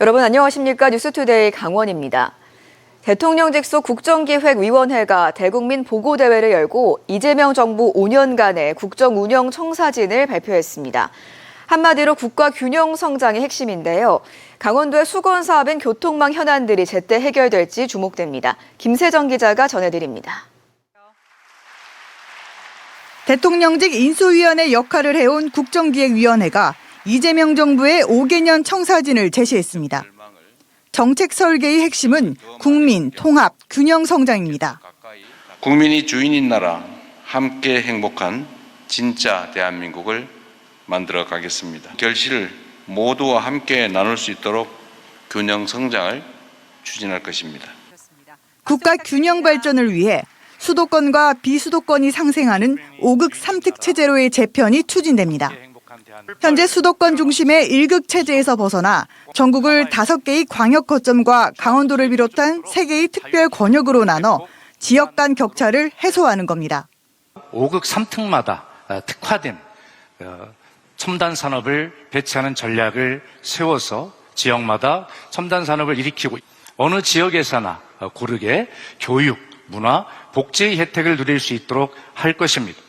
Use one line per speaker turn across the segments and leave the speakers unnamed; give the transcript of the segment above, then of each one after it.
여러분 안녕하십니까 뉴스투데이 강원입니다. 대통령 직 속 국정기획위원회가 대국민 보고대회를 열고 이재명 정부 5년간의 국정 운영 청사진을 발표했습니다. 한마디로 국가 균형 성장의 핵심인데요. 강원도의 수건 사업인 교통망 현안들이 제때 해결될지 주목됩니다. 김세정 기자가 전해드립니다.
대통령직 인수위원회 역할을 해온 국정기획위원회가 이재명 정부의 5개년 청사진을 제시했습니다. 정책 설계의 핵심은 국민, 통합, 균형 성장입니다.
국민이 주인인 나라, 함께 행복한 진짜 대한민국을 만들어 가겠습니다. 결실을 모두와 함께 나눌 수 있도록 균형 성장을 추진할 것입니다.
국가 균형 발전을 위해 수도권과 비수도권이 상생하는 5극 3특 체제로의 재편이 추진됩니다. 현재 수도권 중심의 1극 체제에서 벗어나 전국을 5개의 광역 거점과 강원도를 비롯한 3개의 특별 권역으로 나눠 지역 간 격차를 해소하는 겁니다.
5극 3특마다 특화된 어, 첨단 산업을 배치하는 전략을 세워서 지역마다 첨단 산업을 일으키고 어느 지역에서나 어, 고르게 교육, 문화, 복지의 혜택을 누릴 수 있도록 할 것입니다.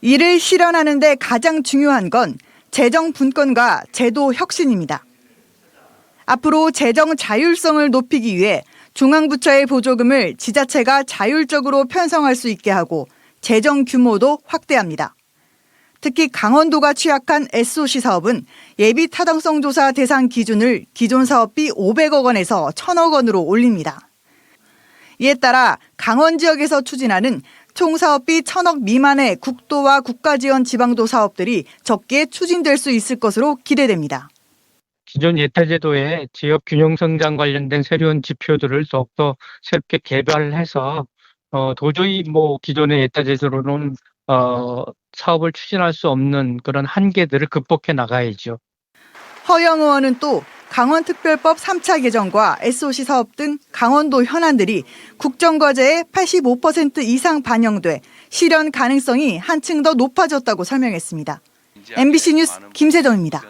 이를 실현하는 데 가장 중요한 건 재정 분권과 제도 혁신입니다. 앞으로 재정 자율성을 높이기 위해 중앙부처의 보조금을 지자체가 자율적으로 편성할 수 있게 하고 재정 규모도 확대합니다. 특히 강원도가 취약한 SOC 사업은 예비 타당성 조사 대상 기준을 기존 사업비 500억 원에서 1000억 원으로 올립니다. 이에 따라 강원 지역에서 추진하는 총 사업비 1000억 미만의 국도와 국가 지원 지방도 사업들이 적게 추진될 수 있을 것으로 기대됩니다.
기존 예타 제도의 지역 균형 성장 관련된 새로운 지표들을 더욱더 새롭게 개발해서 어, 도저히 뭐 기존의 예타 제도로는 어, 사업을 추진할 수 없는 그런 한계들을 극복해 나가야죠.
허영 의원은 또 강원특별법 3차 개정과 SOC 사업 등 강원도 현안들이 국정과제의 85% 이상 반영돼 실현 가능성이 한층 더 높아졌다고 설명했습니다. MBC 뉴스 김세정입니다.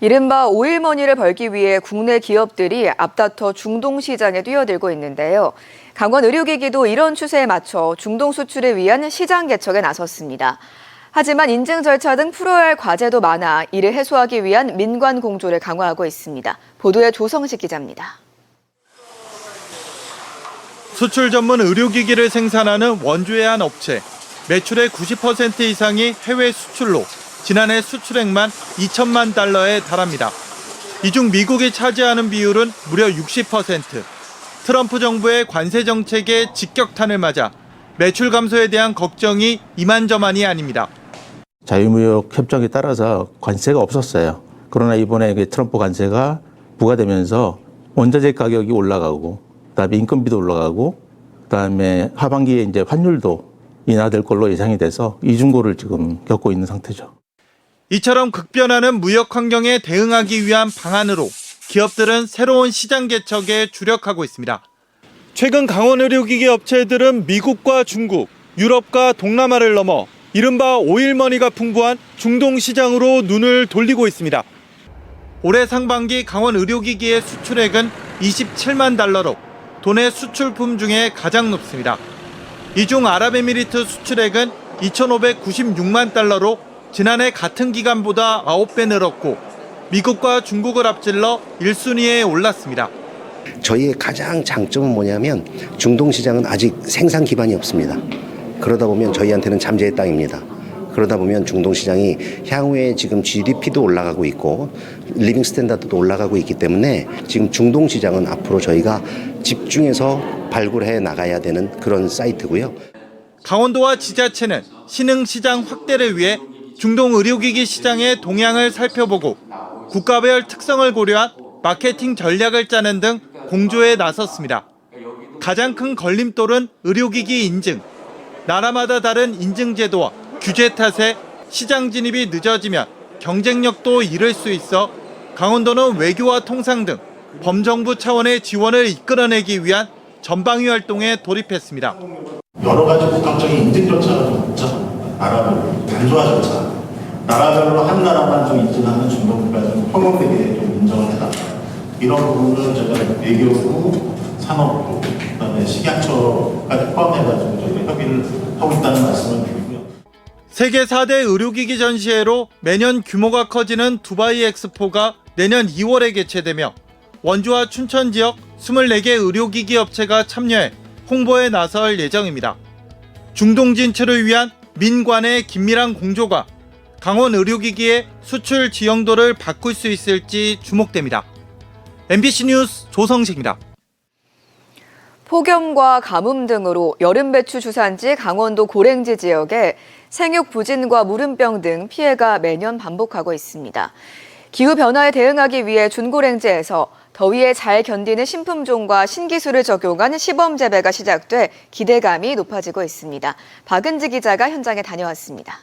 이른바 오일머니를 벌기 위해 국내 기업들이 앞다퉈 중동 시장에 뛰어들고 있는데요. 강원 의료기기도 이런 추세에 맞춰 중동 수출을 위한 시장 개척에 나섰습니다. 하지만 인증 절차 등 풀어야 할 과제도 많아 이를 해소하기 위한 민관 공조를 강화하고 있습니다. 보도에 조성식 기자입니다.
수출 전문 의료기기를 생산하는 원주의 한 업체. 매출의 90% 이상이 해외 수출로 지난해 수출액만 2천만 달러에 달합니다. 이 중 미국이 차지하는 비율은 무려 60%. 트럼프 정부의 관세 정책에 직격탄을 맞아 매출 감소에 대한 걱정이 이만저만이 아닙니다.
자유무역 협정에 따라서 관세가 없었어요. 그러나 이번에 그 트럼프 관세가 부과되면서 원자재 가격이 올라가고, 그다음에 인건비도 올라가고, 그다음에 하반기에 이제 환율도 인하될 걸로 예상이 돼서 이중고를 지금 겪고 있는 상태죠.
이처럼 극변하는 무역 환경에 대응하기 위한 방안으로 기업들은 새로운 시장 개척에 주력하고 있습니다. 최근 강원 의료기기 업체들은 미국과 중국, 유럽과 동남아를 넘어 이른바 오일머니가 풍부한 중동 시장으로 눈을 돌리고 있습니다. 올해 상반기 강원 의료기기의 수출액은 27만 달러로 도내 수출품 중에 가장 높습니다. 이 중 아랍에미리트 수출액은 2,596만 달러로 지난해 같은 기간보다 9배 늘었고 미국과 중국을 앞질러 1순위에 올랐습니다.
저희의 가장 장점은 뭐냐면 중동 시장은 아직 생산 기반이 없습니다. 그러다 보면 저희한테는 잠재의 땅입니다. 그러다 보면 중동 시장이 향후에 지금 GDP도 올라가고 있고 리빙 스탠다드도 올라가고 있기 때문에 지금 중동 시장은 앞으로 저희가 집중해서 발굴해 나가야 되는 그런 사이트고요.
강원도와 지자체는 신흥 시장 확대를 위해 중동 의료기기 시장의 동향을 살펴보고 국가별 특성을 고려한 마케팅 전략을 짜는 등 공조에 나섰습니다. 가장 큰 걸림돌은 의료기기 인증. 나라마다 다른 인증 제도와 규제 탓에 시장 진입이 늦어지면 경쟁력도 잃을 수 있어 강원도는 외교와 통상 등 범정부 차원의 지원을 이끌어내기 위한 전방위 활동에 돌입했습니다.
여러 가지 복합적인 인증 좀 복잡합니다. 나라별로 단소화 절차. 나라별로 한 나라만 좀 인증하는 중동국가 좀 평범되게 좀 인정을 이런 부분을 저희가 외교부, 산업부, 그다음에 식약처까지 포함해가지고 저희가 협의를 하고 있다는 말씀을 드리고요.
세계 4대 의료기기 전시회로 매년 규모가 커지는 두바이 엑스포가 내년 2월에 개최되며 원주와 춘천 지역 24개 의료기기 업체가 참여해 홍보에 나설 예정입니다. 중동 진출을 위한 민관의 긴밀한 공조가 강원 의료기기의 수출 지형도를 바꿀 수 있을지 주목됩니다. MBC 뉴스 조성식입니다.
폭염과 가뭄 등으로 여름 배추 주산지 강원도 고랭지 지역에 생육 부진과 무름병 등 피해가 매년 반복하고 있습니다. 기후 변화에 대응하기 위해 준고랭지에서 더위에 잘 견디는 신품종과 신기술을 적용한 시범 재배가 시작돼 기대감이 높아지고 있습니다. 박은지 기자가 현장에 다녀왔습니다.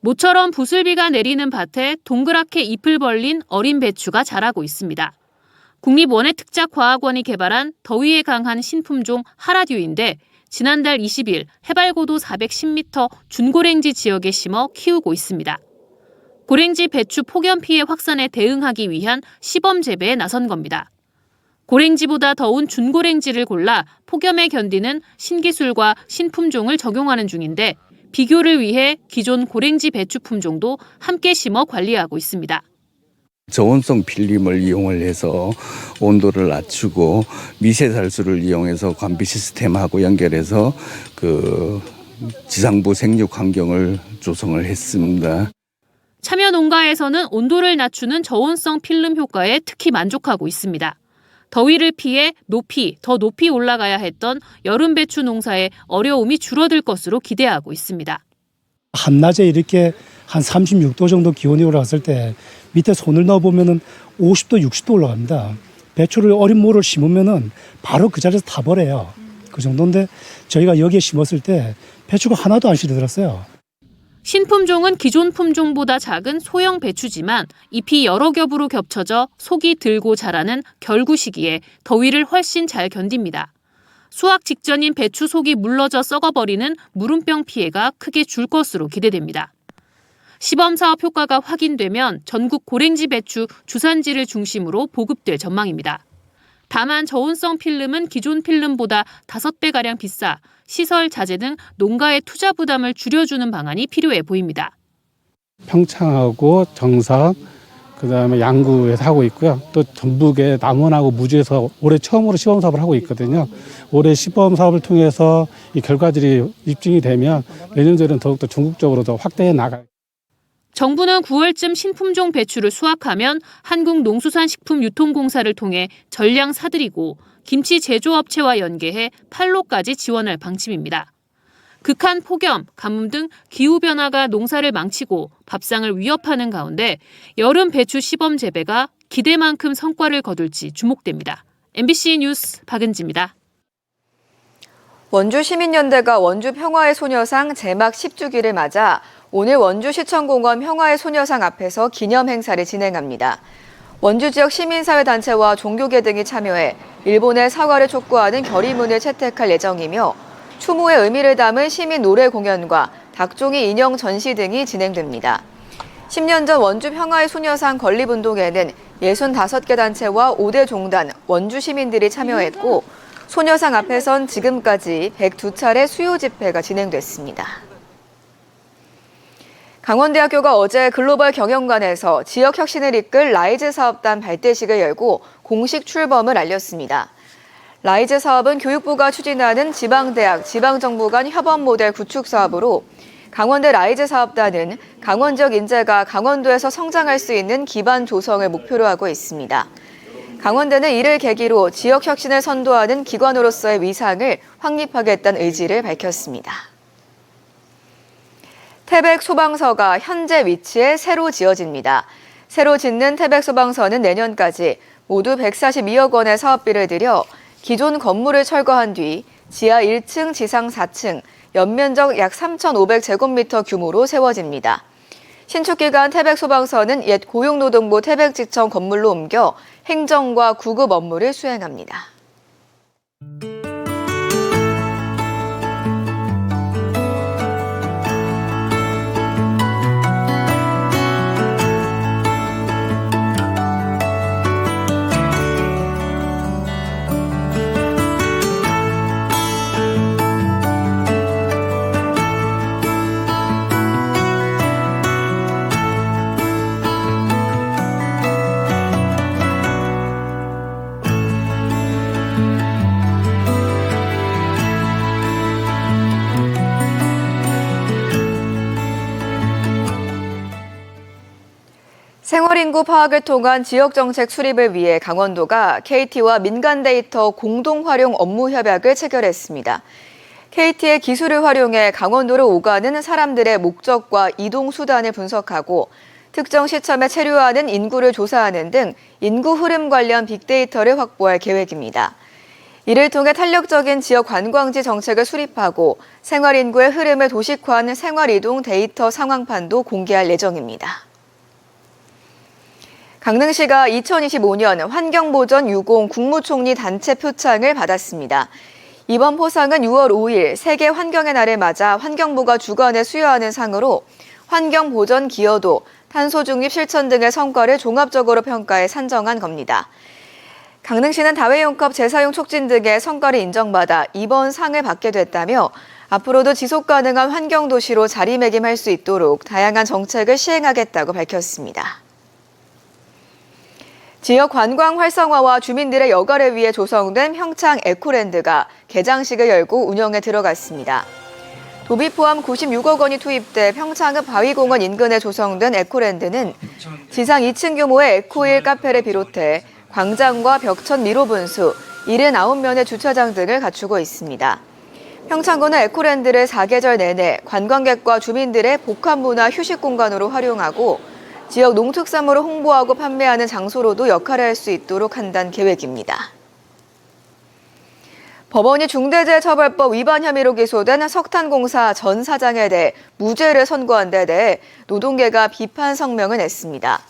모처럼 부슬비가 내리는 밭에 동그랗게 잎을 벌린 어린 배추가 자라고 있습니다. 국립원예특작과학원이 개발한 더위에 강한 신품종 하라듀인데 지난달 20일 해발고도 410m 준고랭지 지역에 심어 키우고 있습니다. 고랭지 배추 폭염 피해 확산에 대응하기 위한 시범 재배에 나선 겁니다. 고랭지보다 더운 준고랭지를 골라 폭염에 견디는 신기술과 신품종을 적용하는 중인데 비교를 위해 기존 고랭지 배추 품종도 함께 심어 관리하고 있습니다.
저온성 필름을 이용을 해서 온도를 낮추고 미세 살수를 이용해서 관비 시스템하고 연결해서 그 지상부 생육 환경을 조성을 했습니다.
참여 농가에서는 온도를 낮추는 저온성 필름 효과에 특히 만족하고 있습니다. 더위를 피해 높이, 더 높이 올라가야 했던 여름 배추 농사의 어려움이 줄어들 것으로 기대하고 있습니다.
한낮에 이렇게 한 36도 정도 기온이 올라갔을 때 밑에 손을 넣어보면은 50도, 60도 올라갑니다. 배추를 어린 모를 심으면은 바로 그 자리에서 타버려요. 그 정도인데 저희가 여기에 심었을 때 배추가 하나도 안 시들었어요.
신품종은 기존 품종보다 작은 소형 배추지만 잎이 여러 겹으로 겹쳐져 속이 들고 자라는 결구 시기에 더위를 훨씬 잘 견딥니다. 수확 직전인 배추 속이 물러져 썩어버리는 무름병 피해가 크게 줄 것으로 기대됩니다. 시범 사업 효과가 확인되면 전국 고랭지 배추 주산지를 중심으로 보급될 전망입니다. 다만 저온성 필름은 기존 필름보다 5배가량 비싸 시설, 자재 등 농가의 투자 부담을 줄여주는 방안이 필요해 보입니다.
평창하고 정선, 그 다음에 양구에서 하고 있고요. 또 전북의 남원하고 무주에서 올해 처음으로 시범 사업을 하고 있거든요. 올해 시범 사업을 통해서 이 결과들이 입증이 되면 내년도에는 더욱더 전국적으로도 확대해 나갈
정부는 9월쯤 신품종 배추를 수확하면 한국농수산식품유통공사를 통해 전량 사들이고 김치 제조업체와 연계해 판로까지 지원할 방침입니다. 극한 폭염, 가뭄 등 기후변화가 농사를 망치고 밥상을 위협하는 가운데 여름 배추 시범 재배가 기대만큼 성과를 거둘지 주목됩니다. MBC 뉴스 박은지입니다.
원주 시민연대가 원주 평화의 소녀상 제막 10주기를 맞아 오늘 원주시청공원 평화의 소녀상 앞에서 기념 행사를 진행합니다. 원주 지역 시민사회단체와 종교계 등이 참여해 일본의 사과를 촉구하는 결의문을 채택할 예정이며 추모의 의미를 담은 시민 노래 공연과 닭종이 인형 전시 등이 진행됩니다. 10년 전 원주 평화의 소녀상 건립운동에는 65개 단체와 5대 종단, 원주 시민들이 참여했고 소녀상 앞에선 지금까지 102차례 수요 집회가 진행됐습니다. 강원대학교가 어제 글로벌 경영관에서 지역 혁신을 이끌 라이즈 사업단 발대식을 열고 공식 출범을 알렸습니다. 라이즈 사업은 교육부가 추진하는 지방대학, 지방정부 간 협업 모델 구축 사업으로 강원대 라이즈 사업단은 강원 지역 인재가 강원도에서 성장할 수 있는 기반 조성을 목표로 하고 있습니다. 강원대는 이를 계기로 지역 혁신을 선도하는 기관으로서의 위상을 확립하겠다는 의지를 밝혔습니다. 태백 소방서가 현재 위치에 새로 지어집니다. 새로 짓는 태백 소방서는 내년까지 모두 142억 원의 사업비를 들여 기존 건물을 철거한 뒤 지하 1층, 지상 4층, 연면적 약 3,500제곱미터 규모로 세워집니다. 신축 기간 태백 소방서는 옛 고용노동부 태백지청 건물로 옮겨 행정과 구급 업무를 수행합니다. 생활인구 파악을 통한 지역 정책 수립을 위해 강원도가 KT와 민간 데이터 공동 활용 업무 협약을 체결했습니다. KT의 기술을 활용해 강원도를 오가는 사람들의 목적과 이동 수단을 분석하고 특정 시점에 체류하는 인구를 조사하는 등 인구 흐름 관련 빅데이터를 확보할 계획입니다. 이를 통해 탄력적인 지역 관광지 정책을 수립하고 생활 인구의 흐름을 도식화한 생활 이동 데이터 상황판도 공개할 예정입니다. 강릉시가 2025년 환경보전 유공 국무총리 단체 표창을 받았습니다. 이번 포상은 6월 5일 세계 환경의 날을 맞아 환경부가 주관해 수여하는 상으로 환경 보전 기여도, 탄소 중립 실천 등의 성과를 종합적으로 평가해 산정한 겁니다. 강릉시는 다회용컵 재사용 촉진 등의 성과를 인정받아 이번 상을 받게 됐다며 앞으로도 지속 가능한 환경 도시로 자리매김할 수 있도록 다양한 정책을 시행하겠다고 밝혔습니다. 지역 관광 활성화와 주민들의 여가를 위해 조성된 평창 에코랜드가 개장식을 열고 운영에 들어갔습니다. 도비 포함 96억 원이 투입돼 평창읍 바위공원 인근에 조성된 에코랜드는 지상 2층 규모의 에코일 카페를 비롯해 광장과 벽천 미로 분수, 79면의 주차장 등을 갖추고 있습니다. 평창군은 에코랜드를 사계절 내내 관광객과 주민들의 복합 문화 휴식 공간으로 활용하고 지역 농특산물을 홍보하고 판매하는 장소로도 역할을 할 수 있도록 한다는 계획입니다. 법원이 중대재해처벌법 위반 혐의로 기소된 석탄공사 전 사장에 대해 무죄를 선고한 데 대해 노동계가 비판 성명을 냈습니다.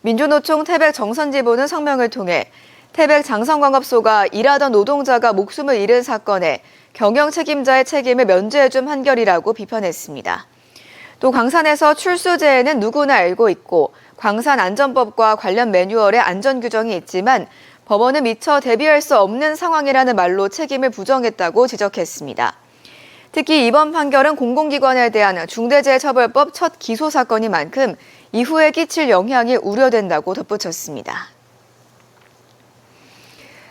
민주노총 태백 정선지부는 성명을 통해 태백 장성광업소가 일하던 노동자가 목숨을 잃은 사건에 경영 책임자의 책임을 면제해준 판결이라고 비판했습니다. 또 광산에서 출수제에는 누구나 알고 있고 광산 안전법과 관련 매뉴얼에 안전 규정이 있지만 법원은 미처 대비할 수 없는 상황이라는 말로 책임을 부정했다고 지적했습니다. 특히 이번 판결은 공공기관에 대한 중대재해처벌법 첫 기소 사건인 만큼 이후에 끼칠 영향이 우려된다고 덧붙였습니다.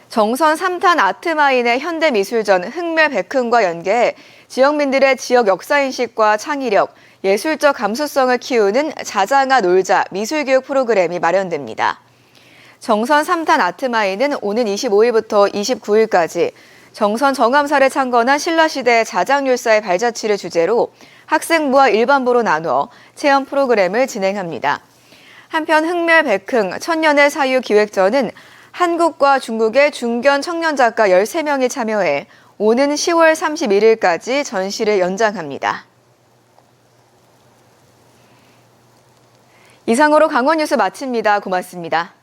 정선 3탄 아트마인의 현대미술전 흑멸 백흥과 연계해 지역민들의 지역 역사인식과 창의력, 예술적 감수성을 키우는 자장아 놀자 미술교육 프로그램이 마련됩니다. 정선 3탄 아트마인은 오는 25일부터 29일까지 정선 정암사를 창건한 신라시대의 자장율사의 발자취를 주제로 학생부와 일반부로 나누어 체험 프로그램을 진행합니다. 한편 흑멸 백흥 천년의 사유 기획전은 한국과 중국의 중견 청년 작가 13명이 참여해 오는 10월 31일까지 전시를 연장합니다. 이상으로 강원 뉴스 마칩니다. 고맙습니다.